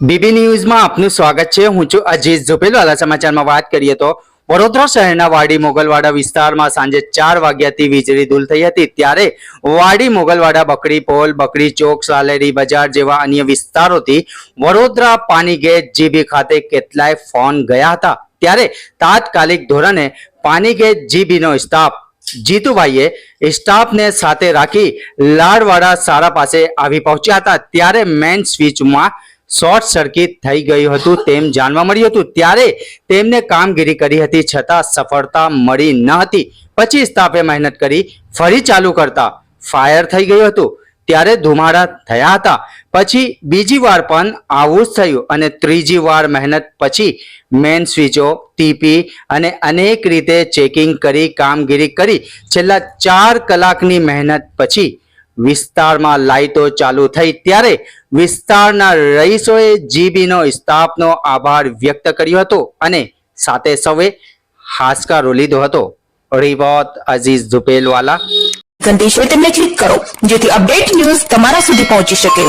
BB ન્યૂઝમાં આપનું સ્વાગત છે. હું છું અજીત ઝુપેલવાલા સમાચારમાં વાત કરીએ તો વડોદરા શહેરના વાડી મોગલવાડા વિસ્તારમાં સાંજે ચાર વાગ્યાથી વીજળી દૂર થઈ હતી. ત્યારે વાડી મોગલવાડા, બકરી પોલ, બકરી ચોક, સાલેરી બજાર જેવા અન્ય વિસ્તારોથી વડોદરા પાણી ગેટ જીબી ખાતે કેટલાય ફોન ગયા હતા. ત્યારે તાત્કાલિક ધોરણે પાણી ગેટ જીબીનો સ્ટાફ જીતુભાઈએ સ્ટાફને સાથે રાખી લાડવાડા સારા પાસે આવી પહોંચ્યા હતા. ત્યારે મેન સ્વિચમાં શોર્ટ સર્કિટ થઈ ગયું હતું તેમ જાણવા મળ્યું હતું. ત્યારે તેમને કામગીરી કરી હતી, છતાં સફળતા મળી ન હતી. પછી સ્ટાફે મહેનત કરી, ફરી ચાલુ કરતા ફાયર થઈ ગયું હતું. ત્યારે ધુમાડા થયા હતા. પછી બીજી વાર પણ આવું જ થયું અને ત્રીજી વાર મહેનત પછી મેન સ્વિચો, ટીપી અને અનેક રીતે ચેકિંગ કરી, કામગીરી કરી. છેલ્લા ચાર કલાકની મહેનત પછી વિસ્તારમાં લાઇટો ચાલુ થઈ ત્યારે વિસ્તારના રહીશોએ જીબીનો સ્ટાફનો આભાર વ્યક્ત કર્યો હતો અને સાથે સૌએ હાશકારો લીધો હતો. રિપોર્ટ અઝીઝ ઝુપેલવાલા. ઘંટી તમે ક્લિક કરો, જેથી અપડેટ ન્યૂઝ તમારા સુધી પહોંચી શકે.